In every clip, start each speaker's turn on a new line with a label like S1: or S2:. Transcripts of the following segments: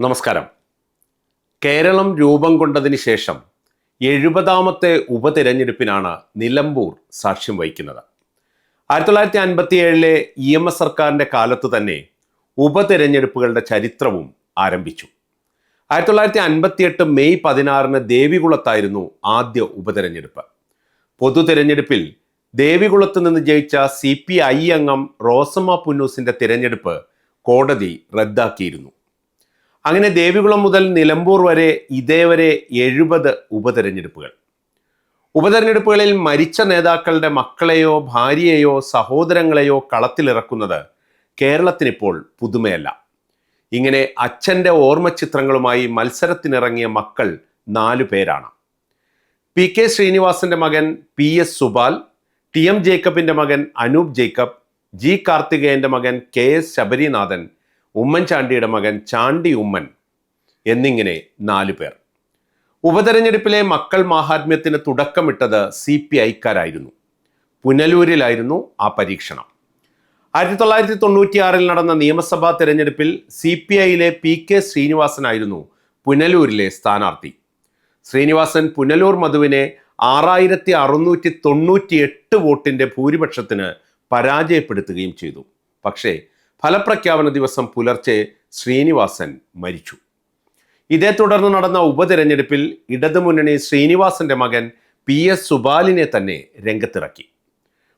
S1: നമസ്കാരം. കേരളം രൂപം കൊണ്ടതിന് ശേഷം എഴുപതാമത്തെ ഉപതിരഞ്ഞെടുപ്പിനാണ് നിലമ്പൂർ സാക്ഷ്യം വഹിക്കുന്നത്. ആയിരത്തി തൊള്ളായിരത്തി അൻപത്തി ഏഴിലെ ഇ എം എസ് സർക്കാരിന്റെ കാലത്ത് തന്നെ ഉപതിരഞ്ഞെടുപ്പുകളുടെ ചരിത്രവും ആരംഭിച്ചു. ആയിരത്തി തൊള്ളായിരത്തി അൻപത്തിയെട്ട് മെയ് പതിനാറിന് ദേവികുളത്തായിരുന്നു ആദ്യ ഉപതെരഞ്ഞെടുപ്പ്. പൊതു തിരഞ്ഞെടുപ്പിൽ ദേവികുളത്ത് നിന്ന് ജയിച്ച സി പി ഐ അംഗം റോസമ്മ പുന്നൂസിന്റെ തിരഞ്ഞെടുപ്പ് കോടതി റദ്ദാക്കിയിരുന്നു. അങ്ങനെ ദേവികുളം മുതൽ നിലമ്പൂർ വരെ ഇതേവരെ എഴുപത് ഉപതെരഞ്ഞെടുപ്പുകൾ. ഉപതെരഞ്ഞെടുപ്പുകളിൽ മരിച്ച നേതാക്കളുടെ മക്കളെയോ ഭാര്യയെയോ സഹോദരങ്ങളെയോ കളത്തിലിറക്കുന്നത് കേരളത്തിനിപ്പോൾ പുതുമയല്ല. ഇങ്ങനെ അച്ഛന്റെ ഓർമ്മചിത്രങ്ങളുമായി മത്സരത്തിനിറങ്ങിയ മക്കൾ നാലു പേരാണ്. പി കെ ശ്രീനിവാസന്റെ മകൻ P S Subal T M ജേക്കബിന്റെ മകൻ അനൂപ് ജേക്കബ് ജി കാർത്തികേയന്റെ മകൻ കെ എസ് ശബരിനാഥൻ ഉമ്മൻചാണ്ടിയുടെ മകൻ ചാണ്ടി ഉമ്മൻ എന്നിങ്ങനെ നാലു പേർ. ഉപതെരഞ്ഞെടുപ്പിലെ മക്കൾ മാഹാത്മ്യത്തിന് തുടക്കമിട്ടത് സി പി ഐക്കാരായിരുന്നു. പുനലൂരിലായിരുന്നു ആ പരീക്ഷണം. ആയിരത്തി തൊള്ളായിരത്തി തൊണ്ണൂറ്റിയാറിൽ നടന്ന നിയമസഭാ തെരഞ്ഞെടുപ്പിൽ സി പി ഐയിലെ പി കെ ശ്രീനിവാസനായിരുന്നു പുനലൂരിലെ സ്ഥാനാർത്ഥി. ശ്രീനിവാസൻ പുനലൂർ മധുവിനെ ആറായിരത്തി അറുന്നൂറ്റി തൊണ്ണൂറ്റി എട്ട് വോട്ടിന്റെ ഭൂരിപക്ഷത്തിന് പരാജയപ്പെടുത്തുകയും ചെയ്തു. പക്ഷേ ഫലപ്രഖ്യാപന ദിവസം പുലർച്ചെ ശ്രീനിവാസൻ മരിച്ചു. ഇതേ തുടർന്ന് നടന്ന ഉപതെരഞ്ഞെടുപ്പിൽ ഇടതുമുന്നണി ശ്രീനിവാസന്റെ മകൻ പി എസ് സുബാലിനെ തന്നെ രംഗത്തിറക്കി.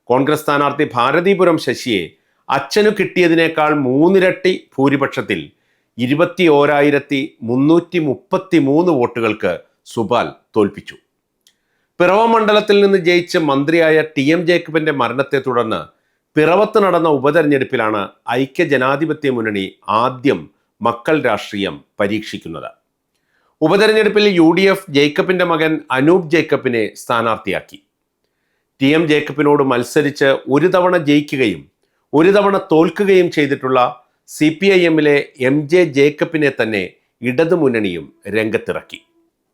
S1: കോൺഗ്രസ് സ്ഥാനാർത്ഥി ഭാരതീപുരം ശശിയെ അച്ഛനു കിട്ടിയതിനേക്കാൾ മൂന്നിരട്ടി ഭൂരിപക്ഷത്തിൽ ഇരുപത്തി ഓരായിരത്തി മുന്നൂറ്റി മുപ്പത്തി മൂന്ന് വോട്ടുകൾക്ക് സുബാൽ തോൽപ്പിച്ചു. പിറവ മണ്ഡലത്തിൽ നിന്ന് ജയിച്ച് മന്ത്രിയായ ടി എം ജേക്കബിന്റെ മരണത്തെ തുടർന്ന് പിറവത്ത് നടന്ന ഉപതെരഞ്ഞെടുപ്പിലാണ് ഐക്യ ജനാധിപത്യ മുന്നണി ആദ്യം മക്കൾ രാഷ്ട്രീയം പരീക്ഷിക്കുന്നത്. ഉപതെരഞ്ഞെടുപ്പിൽ യു ഡി എഫ് ജേക്കബിന്റെ മകൻ അനൂപ് ജേക്കബിനെ സ്ഥാനാർത്ഥിയാക്കി. ടി എം ജേക്കബിനോട് മത്സരിച്ച് ഒരു തവണ ജയിക്കുകയും ഒരു തവണ തോൽക്കുകയും ചെയ്തിട്ടുള്ള സി പി ഐ എമ്മിലെ എം ജെ ജേക്കബിനെ തന്നെ ഇടതുമുന്നണിയും രംഗത്തിറക്കി.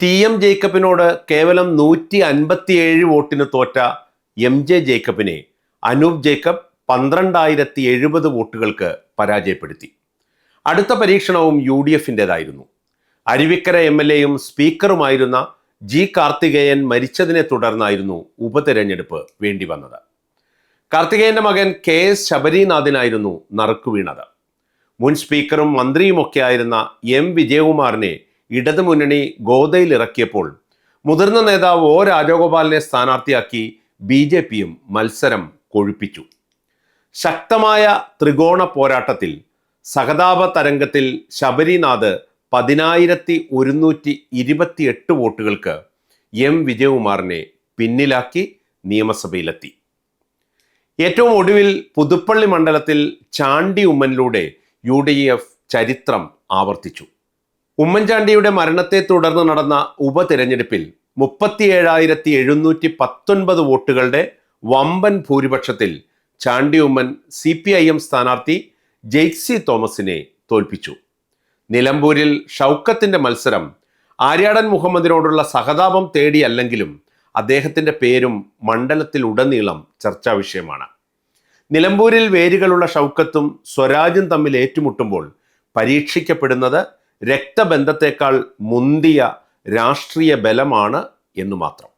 S1: ടി എം ജേക്കബിനോട് കേവലം നൂറ്റി അൻപത്തിയേഴ് വോട്ടിന് തോറ്റ എം ജെ ജേക്കബിനെ അനൂപ് ജേക്കബ് പന്ത്രണ്ടായിരത്തി എഴുപത് വോട്ടുകൾക്ക് പരാജയപ്പെടുത്തി. അടുത്ത പരീക്ഷണവും യു ഡി എഫിന്റെതായിരുന്നു അരുവിക്കര എം എൽ എയും സ്പീക്കറുമായിരുന്ന ജി കാർത്തികേയൻ മരിച്ചതിനെ തുടർന്നായിരുന്നു ഉപതെരഞ്ഞെടുപ്പ് വേണ്ടി വന്നത്. കാർത്തികേയന്റെ മകൻ കെ എസ് ശബരിനാഥിനായിരുന്നു നറുക്കു വീണത്. മുൻ സ്പീക്കറും മന്ത്രിയുമൊക്കെ ആയിരുന്ന എം വിജയകുമാറിനെ ഇടതുമുന്നണി ഗോതയിൽ ഇറക്കിയപ്പോൾ മുതിർന്ന നേതാവ് ഒ രാജഗോപാലിനെ സ്ഥാനാർത്ഥിയാക്കി ബി ജെ പിയും മത്സരം കൊഴുപ്പിച്ചു. ശക്തമായ ത്രികോണ പോരാട്ടത്തിൽ സഹതാപ തരംഗത്തിൽ ശബരിനാഥ് പതിനായിരത്തി ഒരുന്നൂറ്റി ഇരുപത്തിയെട്ട് വോട്ടുകൾക്ക് എം. വിജയകുമാറിനെ പിന്നിലാക്കി നിയമസഭയിലെത്തി. ഏറ്റവും ഒടുവിൽ പുതുപ്പള്ളി മണ്ഡലത്തിൽ ചാണ്ടി ഉമ്മനിലൂടെ യു ഡി എഫ് ചരിത്രം ആവർത്തിച്ചു. ഉമ്മൻചാണ്ടിയുടെ മരണത്തെ തുടർന്ന് നടന്ന ഉപതെരഞ്ഞെടുപ്പിൽ മുപ്പത്തിയേഴായിരത്തി എഴുന്നൂറ്റി പത്തൊൻപത് വോട്ടുകളുടെ വമ്പൻ ഭൂരിപക്ഷത്തിൽ Chandy Oommen C P I M സ്ഥാനാർത്ഥി ജെയ്സി തോമസിനെ തോൽപ്പിച്ചു. നിലമ്പൂരിൽ ഷൗക്കത്തിന്റെ മത്സരം ആര്യാടൻ മുഹമ്മദിനോടുള്ള സഹതാപം തേടിയല്ലെങ്കിലും അദ്ദേഹത്തിന്റെ പേരും മണ്ഡലത്തിൽ ഉടനീളം ചർച്ചാ വിഷയമാണ്. നിലമ്പൂരിൽ വേരുകളുള്ള ഷൗക്കത്തും സ്വരാജും തമ്മിൽ ഏറ്റുമുട്ടുമ്പോൾ പരീക്ഷിക്കപ്പെടുന്നത് രക്തബന്ധത്തെക്കാൾ മുന്തിയ രാഷ്ട്രീയ ബലമാണ് എന്നു മാത്രം.